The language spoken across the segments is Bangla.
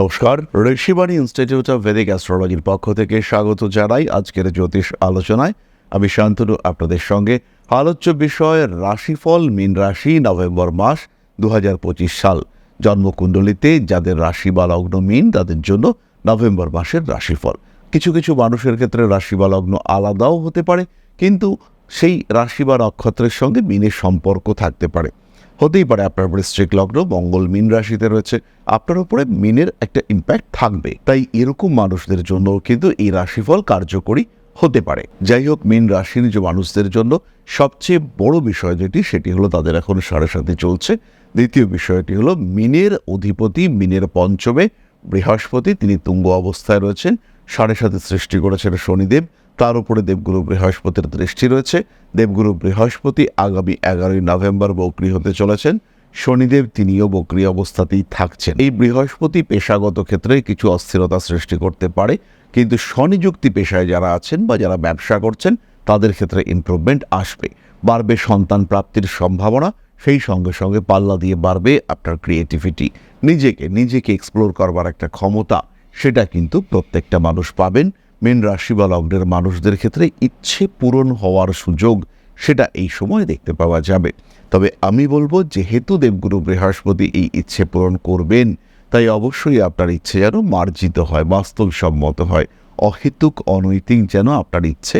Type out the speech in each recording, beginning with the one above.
নমস্কার, ঋষিবাণী ইনস্টিটিউট অফ ভেদিক অ্যাস্ট্রোলজির পক্ষ থেকে স্বাগত জানাই আজকের জ্যোতিষ আলোচনায়। আমি শান্তনু, আপনাদের সঙ্গে। আলোচ্য বিষয়, রাশিফল, মীন রাশি, নভেম্বর মাস দু হাজার পঁচিশ সাল। জন্মকুণ্ডলিতে যাদের রাশি বা লগ্ন মিন, তাদের জন্য নভেম্বর মাসের রাশিফল। কিছু কিছু মানুষের ক্ষেত্রে রাশি বা লগ্ন আলাদাও হতে পারে, কিন্তু সেই রাশি বা নক্ষত্রের সঙ্গে মিনের সম্পর্ক থাকতে পারে। হতেই পারে আপনার বৃশ্চিক লগ্ন, মঙ্গল মিন রাশিতে রয়েছে। আপনার উপরে মিনের একটা ইম্প্যাক্ট থাকবে। তাই এরকম মানুষদের জন্য কিন্তু এই রাশিফল কার্যকরী হতে পারে। যাই হোক, মিন রাশির যে মানুষদের জন্য সবচেয়ে বড় বিষয় যেটি, সেটি হলো তাদের এখন সাড়ে সাথে চলছে। দ্বিতীয় বিষয়টি হলো মিনের অধিপতি, মিনের পঞ্চমে বৃহস্পতি, তিনি তুঙ্গ অবস্থায় রয়েছেন। সাড়ে সাথে সৃষ্টি করেছেন শনিদেব। তার উপরে দেবগুরু বৃহস্পতির দৃষ্টি রয়েছে। দেবগুরু বৃহস্পতি আগামী এগারোই নভেম্বর বকরি হতে চলেছেন। শনিদেব তিনিও বকরি অবস্থাতেই থাকছেন। এই বৃহস্পতি পেশাগত ক্ষেত্রে কিছু অস্থিরতা সৃষ্টি করতে পারে। কিন্তু স্বনিযুক্তি পেশায় যারা আছেন বা যারা ব্যবসা করছেন, তাদের ক্ষেত্রে ইমপ্রুভমেন্ট আসবে। বাড়বে সন্তান প্রাপ্তির সম্ভাবনা, সেই সঙ্গে সঙ্গে পাল্লা দিয়ে বাড়বে আপনার ক্রিয়েটিভিটি নিজেকে নিজেকে এক্সপ্লোর করবার একটা ক্ষমতা, সেটা কিন্তু প্রত্যেকটা মানুষ পাবেন। মেন রাশি বা লগ্নের মানুষদের ক্ষেত্রে ইচ্ছে পূরণ হওয়ার সুযোগ সেটা এই সময় দেখতে পাওয়া যাবে। তবে আমি বলব, যেহেতু দেবগুরু বৃহস্পতি এই ইচ্ছে পূরণ করবেন, তাই অবশ্যই আপনার ইচ্ছে যেন মার্জিত হয়, বাস্তবসম্মত হয়। অহেতুক, অনৈতিক যেন আপনার ইচ্ছে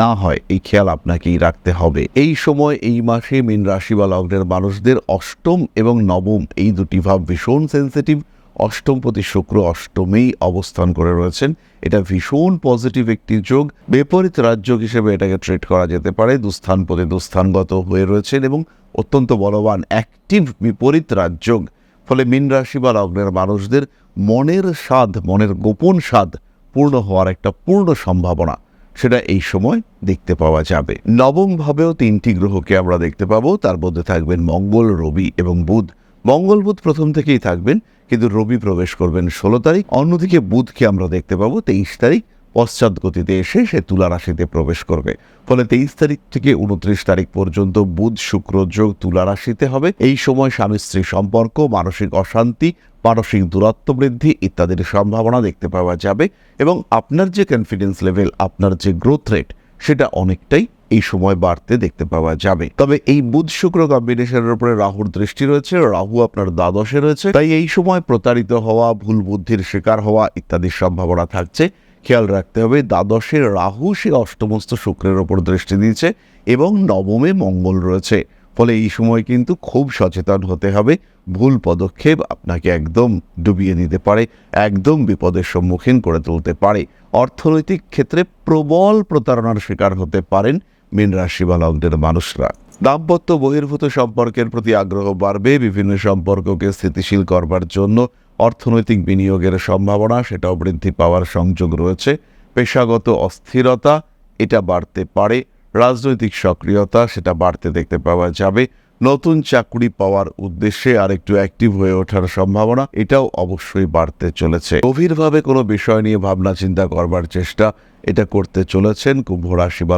না হয়, এই খেয়াল আপনাকেই রাখতে হবে। এই সময়, এই মাসে মীন রাশি বা লগ্নের মানুষদের অষ্টম এবং নবম, এই দুটি ভাব ভীষণ সেন্সিটিভ অষ্টমপতি শুক্র অষ্টমেই অবস্থান করে রয়েছেন। এটা ভীষণ পজিটিভ একটি যোগ। বিপরীত রাজযোগ হিসেবে এটাকে ট্রিট করা যেতে পারে। দুস্থানপতি দুস্থানগত হয়ে রয়েছেন এবং অত্যন্ত বলবান অ্যাক্টিভ বিপরীত রাজযোগ। ফলে মীন রাশি বা লগ্নের মানুষদের মনের স্বাদ, মনের গোপন স্বাদ পূর্ণ হওয়ার একটা পূর্ণ সম্ভাবনা, সেটা এই সময় দেখতে পাওয়া যাবে। নবম ভাবেও তিনটি গ্রহকে আমরা দেখতে পাবো। তার মধ্যে থাকবেন মঙ্গল, রবি এবং বুধ। মঙ্গল বুধ প্রথম থেকেই থাকবেন, কিন্তু রবি প্রবেশ করবেন ষোলো তারিখ। অন্যদিকে বুধকে আমরা দেখতে পাবো তেইশ তারিখ পশ্চাৎ গতিতে এসে সে তুলা রাশিতে প্রবেশ করবে। ফলে তেইশ তারিখ থেকে উনত্রিশ তারিখ পর্যন্ত বুধ, শুক্র যোগ তুলা রাশিতে হবে। এই সময় স্বামী স্ত্রী সম্পর্ক, মানসিক অশান্তি, মানসিক দূরত্ব বৃদ্ধি ইত্যাদির সম্ভাবনা দেখতে পাওয়া যাবে এবং আপনার যে কনফিডেন্স লেভেল আপনার যে গ্রোথ রেট সেটা অনেকটাই এই সময় বাড়তে দেখতে পাওয়া যাবে। তবে এই বুধ শুক্র কম্বিনেশনের উপরে রাহুর দৃষ্টি রয়েছে, রাহু আপনার দ্বাদশে রয়েছে, তাই এই সময় প্রতারিত হওয়া, ভুল বুদ্ধির শিকার হওয়া ইত্যাদির সম্ভাবনা থাকছে। খেয়াল রাখতে হবে দ্বাদশের রাহু সে অষ্টমস্ত শুক্রের ওপর দৃষ্টি দিয়েছে এবং নবমে মঙ্গল রয়েছে। ফলে এই সময় কিন্তু খুব সচেতন হতে হবে। ভুল পদক্ষেপ আপনাকে একদম ডুবিয়ে দিতে পারে, একদম বিপদের সম্মুখীন করে তুলতে পারে। অর্থনৈতিক ক্ষেত্রে প্রবল প্রতারণার শিকার হতে পারেন মীন রাশি বা মানুষরা। দাম্পত্য বহির্ভূত সম্পর্কের প্রতি আগ্রহ বাড়বে, বিভিন্ন সম্পর্ককে স্থিতিশীল করবার জন্য অর্থনৈতিক বিনিয়োগের সম্ভাবনা সেটাও বৃদ্ধি পাওয়ার সংযোগ রয়েছে। পেশাগত অস্থিরতা, এটা বাড়তে পারে। রাজনৈতিক সক্রিয়তা, সেটা বাড়তে দেখতে পাওয়া যাবে। নতুন চাকরি পাওয়ার উদ্দেশ্যে আরেকটু অ্যাক্টিভ হয়ে ওঠার সম্ভাবনা, এটাও অবশ্যই বাড়তে চলেছে। গভীরভাবে কোনো বিষয় নিয়ে ভাবনা চিন্তা করবার চেষ্টা এটা করতে চলেছেন কুম্ভ রাশি বা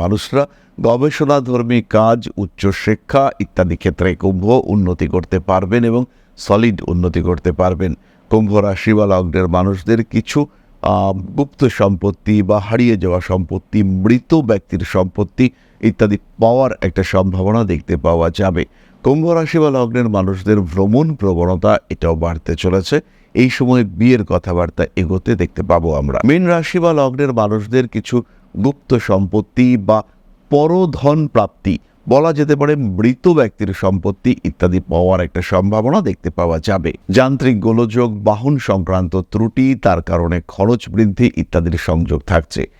মানুষরা। গবেষণাধর্মী কাজ উচ্চশিক্ষা ইত্যাদি ক্ষেত্রে কুম্ভ উন্নতি করতে পারবেন এবং সলিড উন্নতি করতে পারবেন। কুম্ভ রাশি বা লগ্নের মানুষদের কিছু গুপ্ত সম্পত্তি বা হারিয়ে যাওয়া সম্পত্তি, মৃত ব্যক্তির সম্পত্তি ইত্যাদি পাওয়ার একটা সম্ভাবনা দেখতে পাওয়া যাবে। কুম্ভ রাশি বা লগ্নের মানুষদের ভ্রমণ প্রবণতা এটাও বাড়তে চলেছে। এই সময় বিয়ের কথাবার্তা এগোতে দেখতে পাবো আমরা। মীন রাশি বা লগ্নের মানুষদের কিছু গুপ্ত সম্পত্তি বা পরধন প্রাপ্তি বলা যেতে পারে মৃত ব্যক্তির সম্পত্তি ইত্যাদি পাওয়ার একটা সম্ভাবনা দেখতে পাওয়া যাবে। যান্ত্রিক গোলযোগ, বাহন সংক্রান্ত ত্রুটি, তার কারণে খরচ বৃদ্ধি ইত্যাদির সংযোগ থাকছে।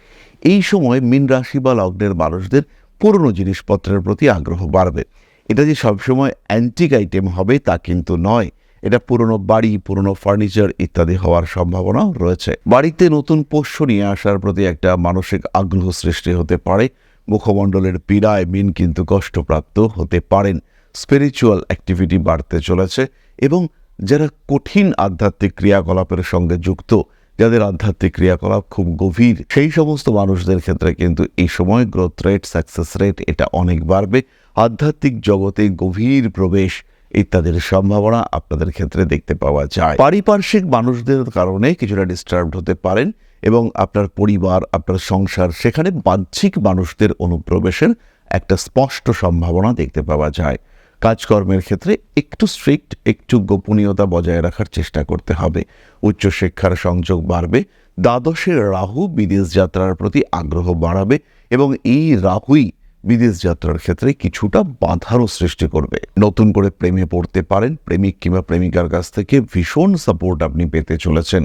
এই সময় মীন রাশি বা লগ্নের মানুষদের পুরনো জিনিসপত্রের প্রতি আগ্রহ বাড়বে। এটা যে সবসময় অ্যান্টিক আইটেম হবে তা কিন্তু নয়। এটা পুরনো বাড়ি, পুরনো ফার্নিচার ইত্যাদি হওয়ার সম্ভাবনাও রয়েছে। বাড়িতে নতুন পোষ্য নিয়ে আসার প্রতি একটা মানসিক আগ্রহ সৃষ্টি হতে পারে। মুখমণ্ডলের পীড়ায় মিন কিন্তু কষ্টপ্রাপ্ত হতে পারেন। স্পিরিচুয়াল অ্যাক্টিভিটি বাড়তে চলেছে এবং যারা কঠিন আধ্যাত্মিক ক্রিয়াকলাপের সঙ্গে যুক্ত, যাদের আধ্যাত্মিক ক্রিয়াকলাপ খুব গভীর, সেই সমস্ত মানুষদের ক্ষেত্রে কিন্তু এই সময় গ্রোথ রেট সাকসেস রেট এটা অনেক বাড়বে। আধ্যাত্মিক জগতে গভীর প্রবেশ ইত্যাদির সম্ভাবনা আপনাদের ক্ষেত্রে দেখতে পাওয়া যায়। পারিপার্শ্বিক মানুষদের কারণে কিছুটা ডিস্টার্ব হতে পারেন এবং আপনার পরিবার, আপনার সংসার, সেখানে বাহ্যিক মানুষদের অনুপ্রবেশের একটা স্পষ্ট সম্ভাবনা দেখতে পাওয়া যায়। কাজকর্মের ক্ষেত্রে একটু স্ট্রিক্ট একটু গোপনীয়তা বজায় রাখার চেষ্টা করতে হবে। উচ্চশিক্ষার সংযোগ বাড়বে দ্বাদশের রাহু বিদেশ যাত্রার প্রতি আগ্রহ বাড়াবে এবং এই রাহুই বিদেশ যাত্রার ক্ষেত্রে কিছুটা বাধারও সৃষ্টি করবে। নতুন করে প্রেমে পড়তে পারেন প্রেমিক কিংবা প্রেমিকার কাছ থেকে ভীষণ সাপোর্ট আপনি পেতে চলেছেন।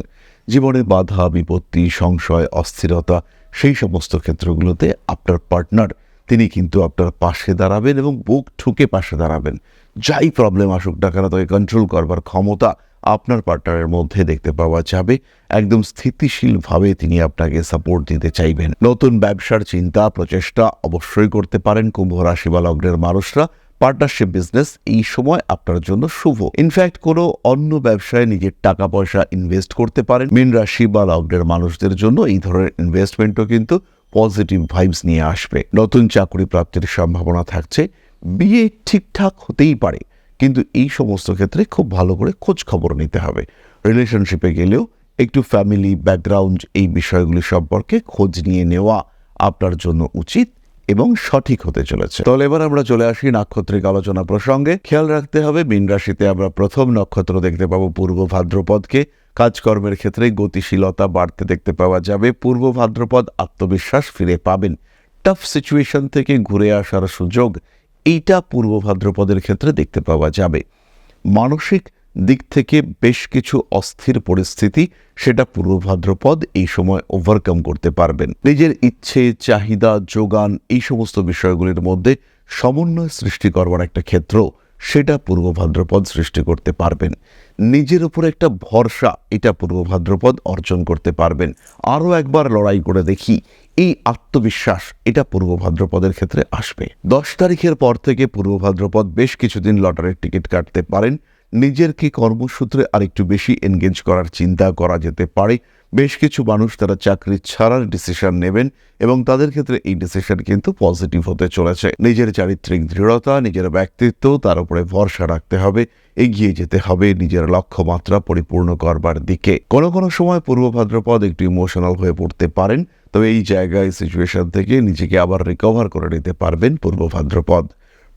জীবনে বাধা, বিপত্তি, সংশয়, অস্থিরতা সেই সমস্ত ক্ষেত্রগুলোতে আপনার পার্টনার তিনি কিন্তু আপনার পাশে দাঁড়াবেন এবং বুক ঠুকে পাশে দাঁড়াবেন। যাই প্রবলেম আসুক না কেন, তাকে কন্ট্রোল করবার ক্ষমতা আপনার পার্টনারের মধ্যে দেখতে পাওয়া যাবে। একদম স্থিতিশীলভাবে তিনি আপনাকে সাপোর্ট দিতে চাইবেন। নতুন ব্যবসার চিন্তা, প্রচেষ্টা অবশ্যই করতে পারেন কুম্ভ রাশি বা লগ্নের মানুষরা। পার্টনারশিপ বিজনেস এই সময় আপনার জন্য শুভ। ইনফ্যাক্ট কোনো অন্য ব্যবসায় নিজের টাকা পয়সা ইনভেস্ট করতে পারেন। মীন রাশি বা লগ্নের মানুষদের জন্য এই ধরনের ইনভেস্টমেন্টও কিন্তু পজিটিভ ভাইবস নিয়ে আসবে। নতুন চাকরি প্রাপ্তির সম্ভাবনা থাকছে। বিয়ে ঠিকঠাক হতেই পারে। কিন্তু এই সমস্ত ক্ষেত্রে খুব ভালো করে খোঁজ খবর নিতে হবে। রিলেশনশিপে গেলেও একটু ফ্যামিলি ব্যাকগ্রাউন্ড এই বিষয়গুলি সম্পর্কে খোঁজ নিয়ে নেওয়া আপনার জন্য উচিত এবং সঠিক হতে চলেছে। তাহলে এবার আমরা চলে আসি নাক্ষত্রিক আলোচনা প্রসঙ্গে। খেয়াল রাখতে হবে, মীন রাশিতে আমরা প্রথম নক্ষত্র দেখতে পাবো পূর্ব ভাদ্রপদকে। কাজকর্মের ক্ষেত্রে গতিশীলতা বাড়তে দেখতে পাওয়া যাবে। পূর্ব ভাদ্রপদ আত্মবিশ্বাস ফিরে পাবেন। টাফ সিচুয়েশন থেকে ঘুরে আসার সুযোগ এইটা পূর্ব ভাদ্রপদের ক্ষেত্রে দেখতে পাওয়া যাবে। মানসিক দিক থেকে বেশ কিছু অস্থির পরিস্থিতি সেটা পূর্ব ভাদ্রপদ এই সময় ওভারকাম করতে পারবেন। নিজের ইচ্ছে, চাহিদা, যোগান এই সমস্ত বিষয়গুলির মধ্যে সমন্বয় সৃষ্টি করবার একটা ক্ষেত্র সেটা পূর্ব ভাদ্রপদ সৃষ্টি করতে পারবেন। নিজের উপর একটা ভরসা এটা পূর্ব ভাদ্রপদ অর্জন করতে পারবেন। আরও একবার লড়াই করে দেখি, এই আত্মবিশ্বাস এটা পূর্ব ভাদ্রপদের ক্ষেত্রে আসবে। দশ তারিখের পর থেকে পূর্ব ভাদ্রপদ বেশ কিছুদিন লটারির টিকিট কাটতে পারেন। নিজের কি কর্মসূত্রে আরেকটু বেশি এনগেজ করার চিন্তা করা যেতে পারে? বেশ কিছু মানুষ তারা চাকরি ছাড়ার ডিসিশন নেবেন এবং তাদের ক্ষেত্রে এই ডিসিশন কিন্তু পজিটিভ হতে চলেছে। নিজের চারিত্রিক দৃঢ়তা, নিজের ব্যক্তিত্ব, তার উপরে ভরসা রাখতে হবে, এগিয়ে যেতে হবে, নিজের লক্ষ্যমাত্রা পরিপূর্ণ করবার দিকে। কোনো কোনো সময় পূর্ব ভাদ্রপদ একটু ইমোশনাল হয়ে পড়তে পারেন, তবে এই জায়গায় সিচুয়েশন থেকে নিজেকে আবার রিকভার করে নিতে পারবেন পূর্ব ভাদ্রপদ।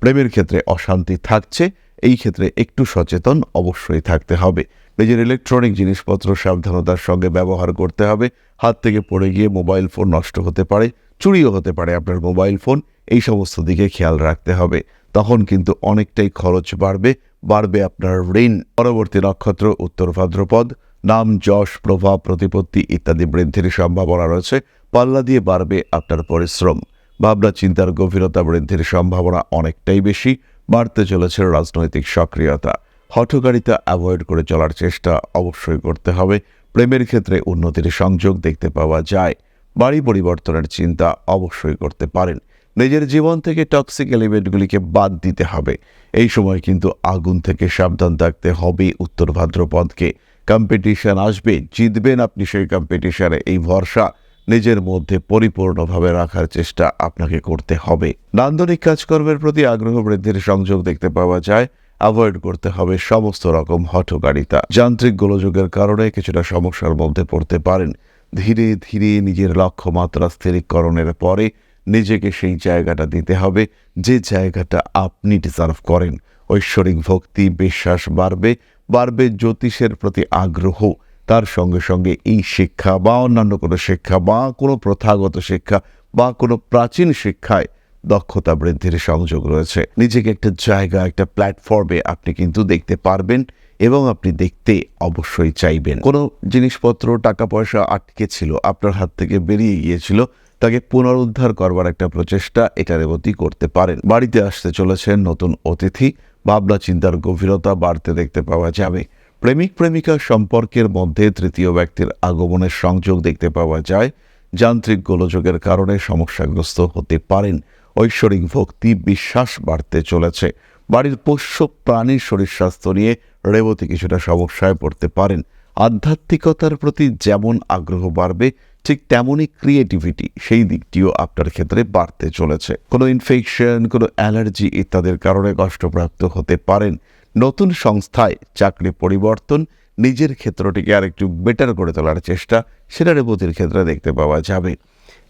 প্রেমের ক্ষেত্রে অশান্তি থাকছে এই ক্ষেত্রে একটু সচেতন অবশ্যই থাকতে হবে। নিজের ইলেকট্রনিক জিনিসপত্র সাবধানতার সঙ্গে ব্যবহার করতে হবে। হাত থেকে পড়ে গিয়ে মোবাইল ফোন নষ্ট হতে পারে, চুরিও হতে পারে আপনার মোবাইল ফোন এই সমস্ত দিকে খেয়াল রাখতে হবে। তখন কিন্তু অনেকটাই খরচ বাড়বে বাড়বে আপনার ঋণ। পরবর্তী নক্ষত্র, উত্তর ভাদ্রপদ, নাম, যশ, প্রভাব, প্রতিপত্তি ইত্যাদি বৃদ্ধির সম্ভাবনা রয়েছে। পাল্লা দিয়ে বাড়বে আপনার পরিশ্রম। ভাবনা চিন্তার গভীরতা বৃদ্ধির সম্ভাবনা অনেকটাই বেশি। বাড়তে চলেছে রাজনৈতিক সক্রিয়তা। হঠকারিতা অ্যাভয়েড করে চলার চেষ্টা অবশ্যই করতে হবে। প্রেমের ক্ষেত্রে উন্নতির সংযোগ দেখতে পাওয়া যায়। বাড়ি পরিবর্তনের চিন্তা অবশ্যই করতে পারেন। নিজের জীবন থেকে টক্সিক এলিমেন্টগুলিকে বাদ দিতে হবে। এই সময় কিন্তু আগুন থেকে সাবধান থাকতে হবে উত্তর ভাদ্রপদকে। কম্পিটিশন আসবে, জিতবেন আপনি সেই কম্পিটিশনে এই ভরসা নিজের মধ্যে পরিপূর্ণভাবে রাখার চেষ্টা আপনাকে করতে হবে। নান্দনিক কাজকর্মের প্রতি আগ্রহ বৃদ্ধির সংযোগ দেখতে পাওয়া যায়। অ্যাভয়েড করতে হবে সমস্ত রকম হঠকারিতা। যান্ত্রিক গোলযোগের কারণে কিছুটা সমস্যার মধ্যে পড়তে পারেন। ধীরে ধীরে নিজের লক্ষ্যমাত্রা স্থিরীকরণের পরে নিজেকে সেই জায়গাটা দিতে হবে, যে জায়গাটা আপনি ডিজার্ভ করেন। ঐশ্বরিক ভক্তি, বিশ্বাস বাড়বে বাড়বে জ্যোতিষের প্রতি আগ্রহ। তার সঙ্গে সঙ্গে এই শিক্ষা বা অন্যান্য কোনো শিক্ষা বা কোনো প্রথাগত শিক্ষা বা কোনো প্রাচীন শিক্ষায় দক্ষতা বৃদ্ধির সংযোগ রয়েছে। নিজেকে একটা জায়গা, একটা প্ল্যাটফর্মে আপনি কিন্তু দেখতে পারবেন এবং আপনি দেখতে অবশ্যই চাইবেন। কোনো জিনিসপত্র টাকা পয়সা আটকে ছিল, আপনার হাত থেকে বেরিয়ে গিয়েছিল, তাকে পুনরুদ্ধার করবার একটা প্রচেষ্টা এটার প্রতি করতে পারেন। বাড়িতে আসতে চলেছেন নতুন অতিথি, ভাবনা, চিন্তার গভীরতা বাড়তে দেখতে পাওয়া যাবে। প্রেমিক প্রেমিকা সম্পর্কের মধ্যে তৃতীয় ব্যক্তির আগমনের সংযোগ দেখতে পাওয়া যায়। যান্ত্রিক গোলযোগের কারণে সমস্যাগ্রস্ত হতে পারেন। ঐশ্বরিক ভক্তি, বিশ্বাস বাড়তে চলেছে। বাড়ির পোষ্য প্রাণীর শরীর স্বাস্থ্য নিয়ে রেবতী কিছুটা সমস্যায় পড়তে পারেন। আধ্যাত্মিকতার প্রতি যেমন আগ্রহ বাড়বে, ঠিক তেমনই ক্রিয়েটিভিটি সেই দিকটিও আপনার ক্ষেত্রে বাড়তে চলেছে। কোনো ইনফেকশন কোনো অ্যালার্জি ইত্যাদির কারণে কষ্টপ্রাপ্ত হতে পারেন। নতুন সংস্থায় চাকরি পরিবর্তন, নিজের ক্ষেত্রটিকে আরেকটু বেটার করে তোলার চেষ্টা, সেটা রেবতীর ক্ষেত্রে দেখতে পাওয়া যাবে।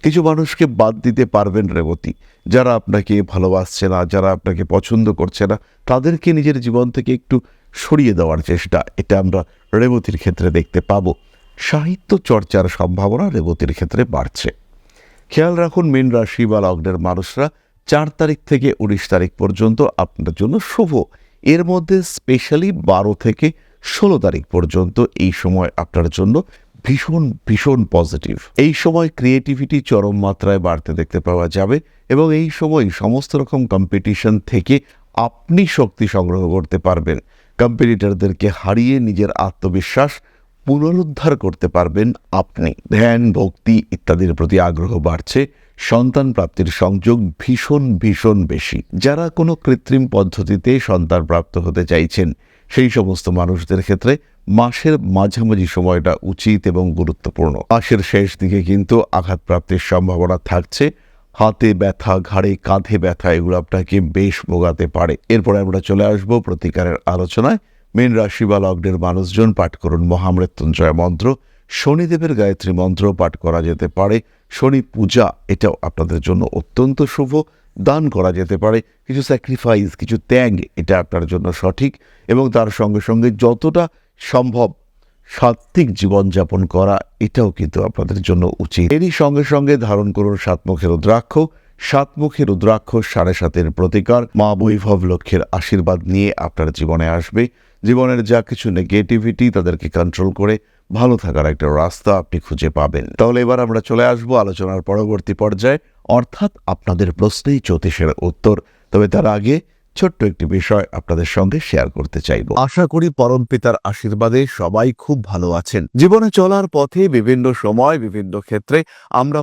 কিছু মানুষকে বাদ দিতে পারবেন রেবতী। যারা আপনাকে ভালোবাসছে না, যারা আপনাকে পছন্দ করছে না, তাদেরকে নিজের জীবন থেকে একটু সরিয়ে দেওয়ার চেষ্টা, এটা আমরা রেবতীর ক্ষেত্রে দেখতে পাবো। সাহিত্য চর্চার সম্ভাবনা রেবতীর ক্ষেত্রে বাড়ছে। খেয়াল রাখুন, মীন রাশি বা লগ্নের মানুষরা চার তারিখ থেকে উনিশ তারিখ পর্যন্ত আপনার জন্য শুভ। এর মধ্যে স্পেশালি বারো থেকে ষোলো তারিখ পর্যন্ত এই সময় আপনার জন্য ভীষণ ভীষণ পজিটিভ এই সময় ক্রিয়েটিভিটি চরম মাত্রায় বাড়তে দেখতে পাওয়া যাবে এবং এই সময় সমস্ত রকম কম্পিটিশন থেকে আপনি শক্তি সংগ্রহ করতে পারবেন। কম্পিটিটরদেরকে হারিয়ে নিজের আত্মবিশ্বাস পুনরুদ্ধার করতে পারবেন আপনি। ধ্যান, ভক্তি ইত্যাদির প্রতি আগ্রহ বাড়ছে। সন্তান প্রাপ্তির সংযোগ ভীষণ ভীষণ বেশি। যারা কোনো কৃত্রিম পদ্ধতিতে সন্তান প্রাপ্ত হতে চাইছেন, সেই সমস্ত মানুষদের ক্ষেত্রে মাসের মাঝামাঝি সময়টা উচিত এবং গুরুত্বপূর্ণ। মাসের শেষ দিকে কিন্তু আঘাতপ্রাপ্তির সম্ভাবনা থাকছে। হাতে ব্যথা, ঘাড়ে কাঁধে ব্যথা, এগুলো আপনাকে বেশ ভোগাতে পারে। এরপরে আমরা চলে আসব প্রতিকারের আলোচনায়। মীন রাশি বা লগ্নের মানুষজন পাঠ করুন মহামৃত্যুঞ্জয় মন্ত্র। শনিদেবের গায়ত্রী মন্ত্র পাঠ করা যেতে পারে। শনি পূজা, এটাও আপনাদের জন্য অত্যন্ত শুভ। দান করা যেতে পারে, কিছু স্যাক্রিফাইস কিছু ত্যাগ, এটা আপনার জন্য সঠিক এবং তার সঙ্গে সঙ্গে যতটা সম্ভব সাত্ত্বিক জীবনযাপন করা, এটাও কিন্তু আপনাদের জন্য উচিত। এরই সঙ্গে সঙ্গে ধারণ করুন সাতমুখের রুদ্রাক্ষ। সাতমুখী রুদ্রাক্ষ সাড়ে সাতের প্রতিকার। মা বৈভব লক্ষ্যের আশীর্বাদ নিয়ে আপনার জীবনে আসবে। জীবনের যা কিছু নেগেটিভিটি তাদেরকে কন্ট্রোল করে ভালো থাকার একটা রাস্তা আপনি খুঁজে পাবেন। তাহলে এবার আমরা চলে আসব আলোচনার পরবর্তী পর্যায়ে। অর্থাৎ আপনাদের প্রশ্নেই জ্যোতিষের উত্তর। তবে তার আগে ছোট্ট একটি বিষয় আপনাদের সঙ্গে শেয়ার করতে চাইব। আশা করি পরম পিতার আশীর্বাদে সবাই খুব ভালো আছেন। জীবনে চলার পথে বিভিন্ন সময়, বিভিন্ন ক্ষেত্রে আমরা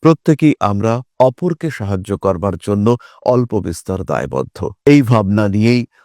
প্রত্যেকেই আমরা অপরকে সাহায্য করবার জন্য অল্প বিস্তর দায়বদ্ধ। এই ভাবনা নিয়েই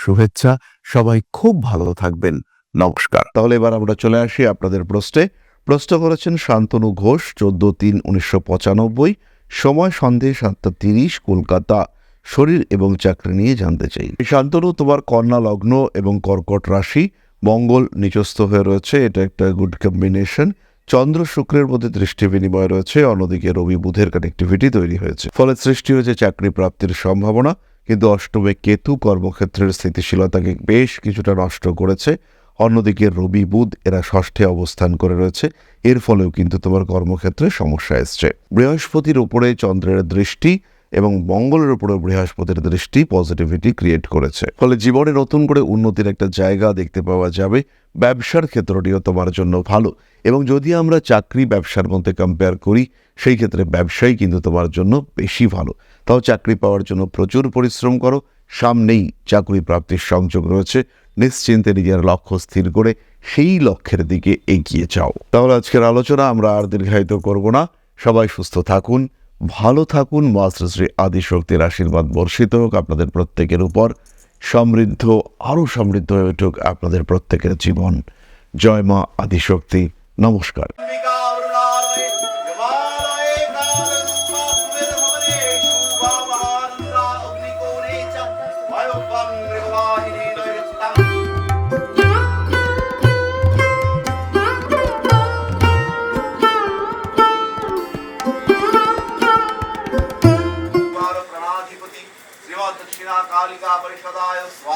শুভেচ্ছা। সবাই খুব ভালো থাকবেন। নমস্কার। তাহলে এবার আমরা চলে আসি আপনাদের প্রশ্নে। প্রশ্ন করেছেন শান্তনু ঘোষ, চোদ্দ তিন উনিশশো পঁচানব্বই। সময় সন্ধে সাতটা তিরিশ, কলকাতা। শরীর এবং চাকরি নিয়ে জানতে চাই। শান্তনু, তোমার কন্যা লগ্ন এবং কর্কট রাশি। মঙ্গল নিচস্থ হয়ে রয়েছে, এটা একটা গুড কম্বিনেশন চন্দ্র শুক্রের মধ্যে দৃষ্টি বিনিময় রয়েছে, অন্যদিকে রবি বুধের কানেক্টিভিটি তৈরি হয়েছে। ফলে সৃষ্টি হয়েছে চাকরি প্রাপ্তির সম্ভাবনা। কিন্তু অষ্টমে কেতু কর্মক্ষেত্রের স্থিতিশীলতাকে বেশ কিছুটা নষ্ট করেছে। অন্যদিকে রবি বুধ এরা ষষ্ঠে অবস্থান করে রয়েছে। এর ফলেও কিন্তু তোমার কর্মক্ষেত্রে সমস্যা এসছে। বৃহস্পতির উপরে চন্দ্রের দৃষ্টি এবং মঙ্গলের উপরে বৃহস্পতির দৃষ্টি পজিটিভিটি ক্রিয়েট করেছে। ফলে জীবনে নতুন করে উন্নতির একটা জায়গা দেখতে পাওয়া যাবে। ব্যবসার ক্ষেত্রটিও তোমার জন্য ভালো। এবং যদি আমরা চাকরি ব্যবসার মধ্যে কম্পেয়ার করি, সেই ক্ষেত্রে ব্যবসাই কিন্তু তোমার জন্য বেশি ভালো। তাও চাকরি পাওয়ার জন্য প্রচুর পরিশ্রম করো। সামনেই চাকরি প্রাপ্তির সংযোগ রয়েছে। নিশ্চিন্তে নিজের লক্ষ্য স্থির করে সেই লক্ষ্যের দিকে এগিয়ে যাও। তাহলে আজকের আলোচনা আমরা আর দীর্ঘায়িত করব না। সবাই সুস্থ থাকুন। ভালো থাকুন মা শ্রী আদিশক্তির আশীর্বাদ বর্ষিত হোক আপনাদের প্রত্যেকের উপর। সমৃদ্ধ, আরও সমৃদ্ধ হয়ে উঠুক আপনাদের প্রত্যেকের জীবন। জয় মা আদিশক্তি। নমস্কার।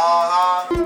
Allah.